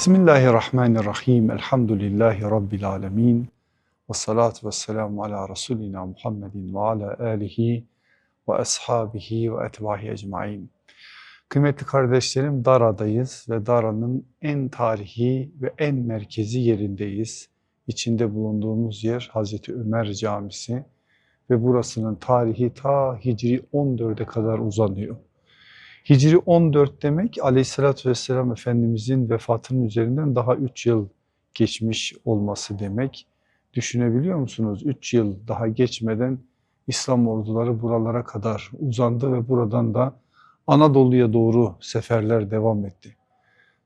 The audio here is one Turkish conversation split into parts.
Bismillahirrahmanirrahim. Elhamdülillahi Rabbil alemin. Ve salatu ve selamu ala Resulina Muhammedin ve ala alihi ve ashabihi ve etbahi ecmain. Kıymetli kardeşlerim Dara'dayız ve Dara'nın en tarihi ve en merkezi yerindeyiz. İçinde bulunduğumuz yer Hazreti Ömer Camisi ve burasının tarihi ta Hicri 14'e kadar uzanıyor. Hicri 14 demek aleyhissalatü vesselam Efendimizin vefatının üzerinden daha 3 yıl geçmiş olması demek. Düşünebiliyor musunuz? 3 yıl daha geçmeden İslam orduları buralara kadar uzandı ve buradan da Anadolu'ya doğru seferler devam etti.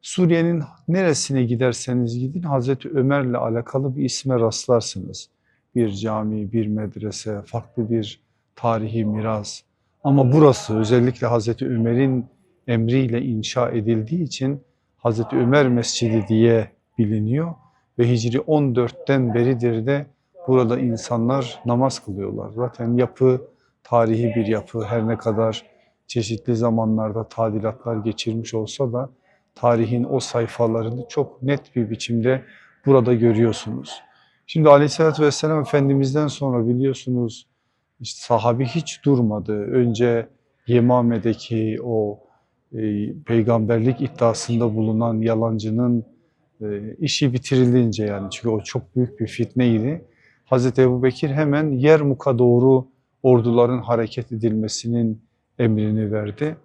Suriye'nin neresine giderseniz gidin Hazreti Ömer'le alakalı bir isme rastlarsınız. Bir cami, bir medrese, farklı bir tarihi miras. Ama burası özellikle Hazreti Ömer'in emriyle inşa edildiği için Hazreti Ömer Mescidi diye biliniyor ve Hicri 14'ten beridir de burada insanlar namaz kılıyorlar. Zaten yapı tarihi bir yapı her ne kadar çeşitli zamanlarda tadilatlar geçirmiş olsa da tarihin o sayfalarını çok net bir biçimde burada görüyorsunuz. Şimdi Aleyhisselatü Vesselam Efendimiz'den sonra biliyorsunuz işte sahabi hiç durmadı. Önce Yemame'deki o e, peygamberlik iddiasında bulunan yalancının e, işi bitirilince yani çünkü o çok büyük bir fitneydi. Hazreti Ebu Bekir hemen Yermuk'a doğru orduların hareket edilmesinin emrini verdi.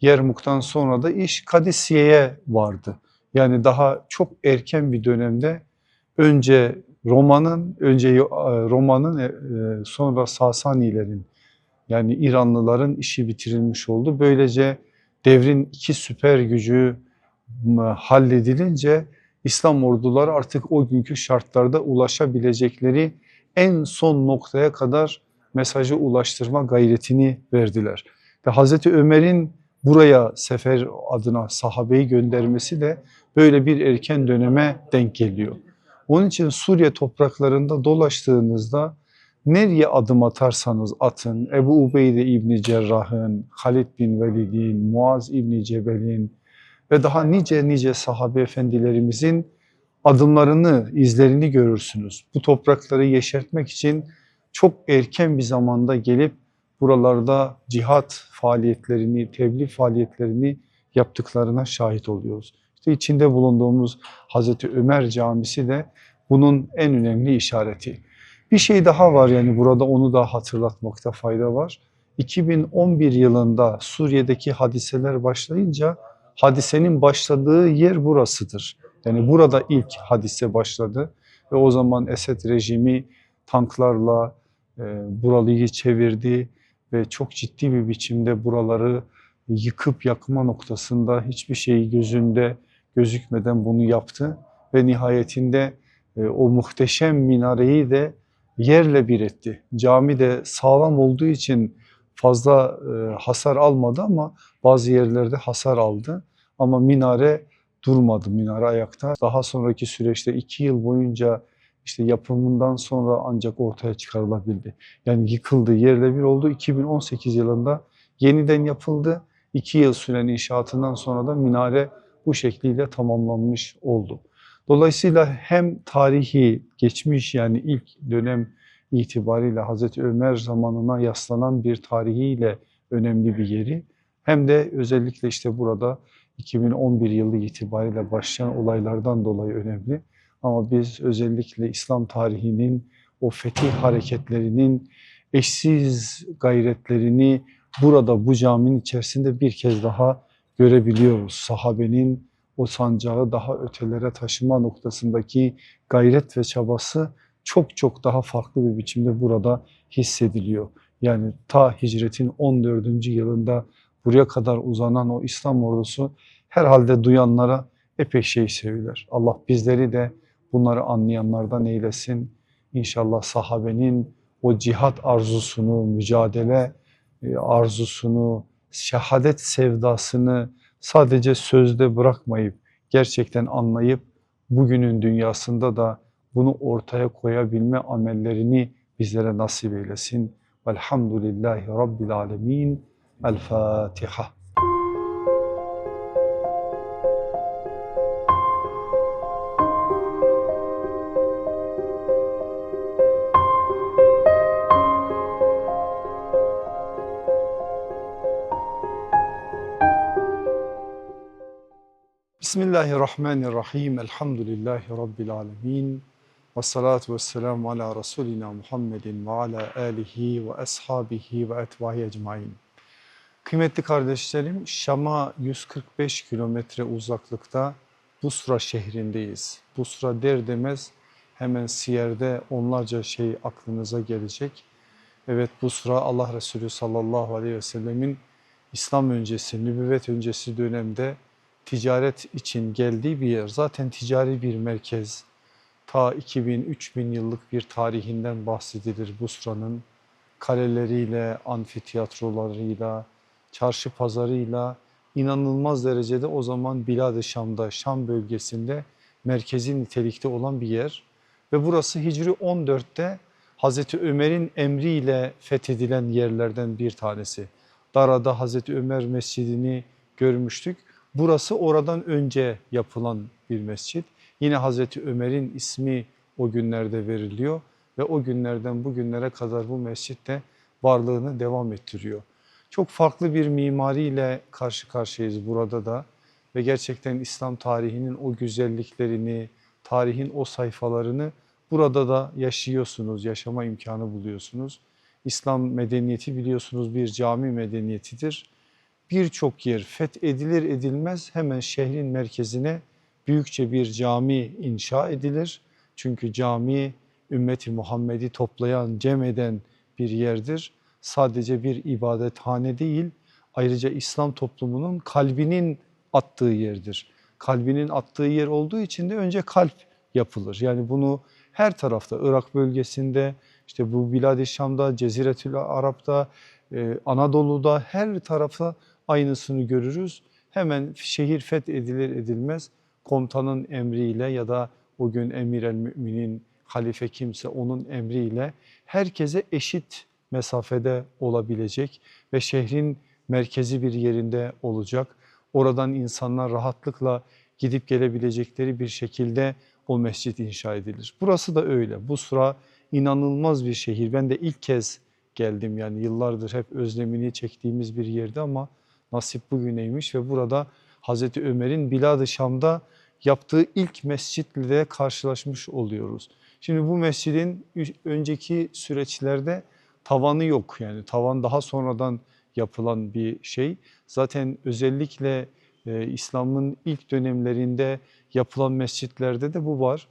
Yermuk'tan sonra da iş Kadisiye'ye vardı. Yani daha çok erken bir dönemde önce Roma'nın önce e, Roma'nın e, sonra Sasanilerin yani İranlıların işi bitirilmiş oldu. Böylece devrin iki süper gücü halledilince İslam orduları artık o günkü şartlarda ulaşabilecekleri en son noktaya kadar mesajı ulaştırma gayretini verdiler. Ve Hazreti Ömer'in buraya sefer adına sahabeyi göndermesi de böyle bir erken döneme denk geliyor. Onun için Suriye topraklarında dolaştığınızda nereye adım atarsanız atın, Ebu Ubeyde İbni Cerrah'ın, Halid bin Velid'in, Muaz İbni Cebel'in ve daha nice nice sahabe efendilerimizin adımlarını, izlerini görürsünüz. Bu toprakları yeşertmek için çok erken bir zamanda gelip buralarda cihat faaliyetlerini, tebliğ faaliyetlerini yaptıklarına şahit oluyoruz. İşte içinde bulunduğumuz Hazreti Ömer Camisi de bunun en önemli işareti. Bir şey daha var yani burada onu da hatırlatmakta fayda var. 2011 yılında Suriye'deki hadiseler başlayınca hadisenin başladığı yer burasıdır. Yani burada ilk hadise başladı ve o zaman Esed rejimi tanklarla e, buralıyı çevirdi ve çok ciddi bir biçimde buraları yıkıp yakma noktasında hiçbir şey gözünde gözükmeden bunu yaptı ve nihayetinde e, o muhteşem minareyi de yerle bir etti. Cami de sağlam olduğu için fazla e, hasar almadı ama bazı yerlerde hasar aldı. Ama minare durmadı, minare ayakta. Daha sonraki süreçte iki yıl boyunca işte yapımından sonra ancak ortaya çıkarılabildi. Yani yıkıldı, yerle bir oldu. 2018 yılında yeniden yapıldı. İki yıl süren inşaatından sonra da minare bu şekliyle tamamlanmış oldu. Dolayısıyla hem tarihi geçmiş yani ilk dönem itibariyle Hazreti Ömer zamanına yaslanan bir tarihiyle önemli bir yeri hem de özellikle işte burada 2011 yılı itibariyle başlayan olaylardan dolayı önemli. Ama biz özellikle İslam tarihinin o fetih hareketlerinin eşsiz gayretlerini burada bu caminin içerisinde bir kez daha görebiliyoruz. Sahabenin o sancağı daha ötelere taşıma noktasındaki gayret ve çabası çok çok daha farklı bir biçimde burada hissediliyor. Yani ta hicretin 14. yılında buraya kadar uzanan o İslam ordusu herhalde duyanlara epey şey söyler. Allah bizleri de bunları anlayanlardan eylesin. İnşallah sahabenin o cihat arzusunu, mücadele e, arzusunu, şehadet sevdasını sadece sözde bırakmayıp gerçekten anlayıp bugünün dünyasında da bunu ortaya koyabilme amellerini bizlere nasip eylesin. Velhamdülillahi Rabbil Alemin. El Fatiha. Bismillahirrahmanirrahim. Elhamdülillahi Rabbil alemin. Ve salatu ve selamu ala Resulina Muhammedin ve ala alihi ve ashabihi ve etvahi ecmain. Kıymetli kardeşlerim, Şam'a 145 kilometre uzaklıkta Busra şehrindeyiz. Busra der demez hemen Siyer'de onlarca şey aklınıza gelecek. Evet Busra Allah Resulü sallallahu aleyhi ve sellemin İslam öncesi, nübüvvet öncesi dönemde ticaret için geldiği bir yer. Zaten ticari bir merkez. Ta 2000-3000 yıllık bir tarihinden bahsedilir Busra'nın. Kaleleriyle, amfiteyatrolarıyla, çarşı pazarıyla inanılmaz derecede o zaman Bilad-ı Şam'da, Şam bölgesinde merkezi nitelikte olan bir yer. Ve burası Hicri 14'te Hazreti Ömer'in emriyle fethedilen yerlerden bir tanesi. Dara'da Hazreti Ömer Mescidini görmüştük. Burası oradan önce yapılan bir mescit. Yine Hazreti Ömer'in ismi o günlerde veriliyor ve o günlerden bugünlere kadar bu mescit de varlığını devam ettiriyor. Çok farklı bir mimariyle karşı karşıyayız burada da ve gerçekten İslam tarihinin o güzelliklerini, tarihin o sayfalarını burada da yaşıyorsunuz, yaşama imkanı buluyorsunuz. İslam medeniyeti biliyorsunuz bir cami medeniyetidir. Birçok yer fethedilir edilmez hemen şehrin merkezine büyükçe bir cami inşa edilir. Çünkü cami ümmeti Muhammed'i toplayan, cem eden bir yerdir. Sadece bir ibadethane değil, ayrıca İslam toplumunun kalbinin attığı yerdir. Kalbinin attığı yer olduğu için de önce kalp yapılır. Yani bunu her tarafta Irak bölgesinde, işte bu Bilad-i Şam'da, Ceziretül Arap'ta, e, Anadolu'da her tarafta aynısını görürüz. Hemen şehir fethedilir edilmez komutanın emriyle ya da o gün emir el müminin halife kimse onun emriyle herkese eşit mesafede olabilecek ve şehrin merkezi bir yerinde olacak. Oradan insanlar rahatlıkla gidip gelebilecekleri bir şekilde o mescit inşa edilir. Burası da öyle. Busra inanılmaz bir şehir. Ben de ilk kez geldim yani yıllardır hep özlemini çektiğimiz bir yerde ama nasip bugüneymiş ve burada Hazreti Ömer'in Bilad-ı Şam'da yaptığı ilk mescitle karşılaşmış oluyoruz. Şimdi bu mescidin önceki süreçlerde tavanı yok yani tavan daha sonradan yapılan bir şey. Zaten özellikle e, İslam'ın ilk dönemlerinde yapılan mescitlerde de bu var.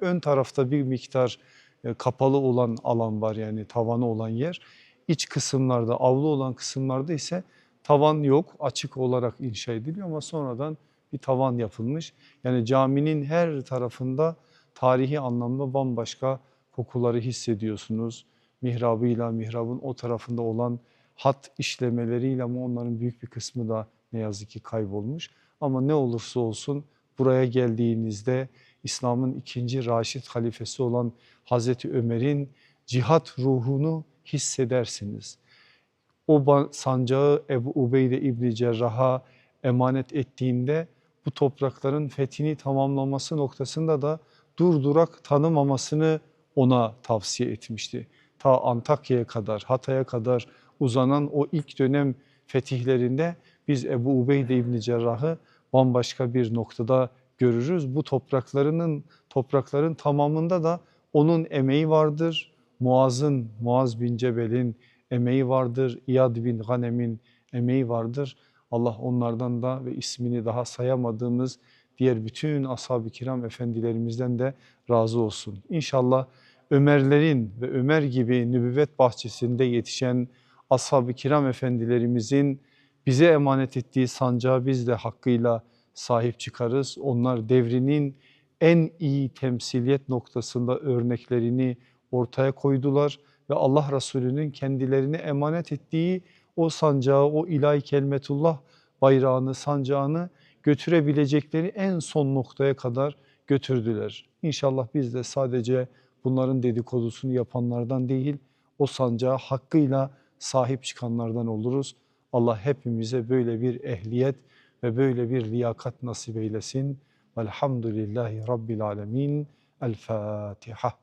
Ön tarafta bir miktar e, kapalı olan alan var yani tavanı olan yer. İç kısımlarda avlu olan kısımlarda ise tavan yok açık olarak inşa ediliyor ama sonradan bir tavan yapılmış. Yani caminin her tarafında tarihi anlamda bambaşka kokuları hissediyorsunuz. Mihrabıyla, mihrabın o tarafında olan hat işlemeleriyle ama onların büyük bir kısmı da ne yazık ki kaybolmuş. Ama ne olursa olsun buraya geldiğinizde İslam'ın ikinci Raşid halifesi olan Hazreti Ömer'in cihat ruhunu hissedersiniz. O sancağı Ebu Ubeyde İbni Cerrah'a emanet ettiğinde bu toprakların fethini tamamlaması noktasında da durdurak tanımamasını ona tavsiye etmişti. Ta Antakya'ya kadar, Hatay'a kadar uzanan o ilk dönem fetihlerinde biz Ebu Ubeyde İbni Cerrah'ı bambaşka bir noktada görürüz. Bu topraklarının toprakların tamamında da onun emeği vardır. Muaz'ın, Muaz bin Cebel'in emeği vardır. İyad bin Ghanem'in emeği vardır. Allah onlardan da ve ismini daha sayamadığımız diğer bütün ashab-ı kiram efendilerimizden de razı olsun. İnşallah Ömerlerin ve Ömer gibi nübüvvet bahçesinde yetişen ashab-ı kiram efendilerimizin bize emanet ettiği sancağı biz de hakkıyla sahip çıkarız. Onlar devrinin en iyi temsiliyet noktasında örneklerini ortaya koydular ve Allah Resulü'nün kendilerine emanet ettiği o sancağı, o ilahi kelimetullah bayrağını, sancağını götürebilecekleri en son noktaya kadar götürdüler. İnşallah biz de sadece bunların dedikodusunu yapanlardan değil, o sancağı hakkıyla sahip çıkanlardan oluruz. Allah hepimize böyle bir ehliyet ve böyle bir liyakat nasip eylesin. Velhamdülillahi Rabbil Alemin. El Fatiha.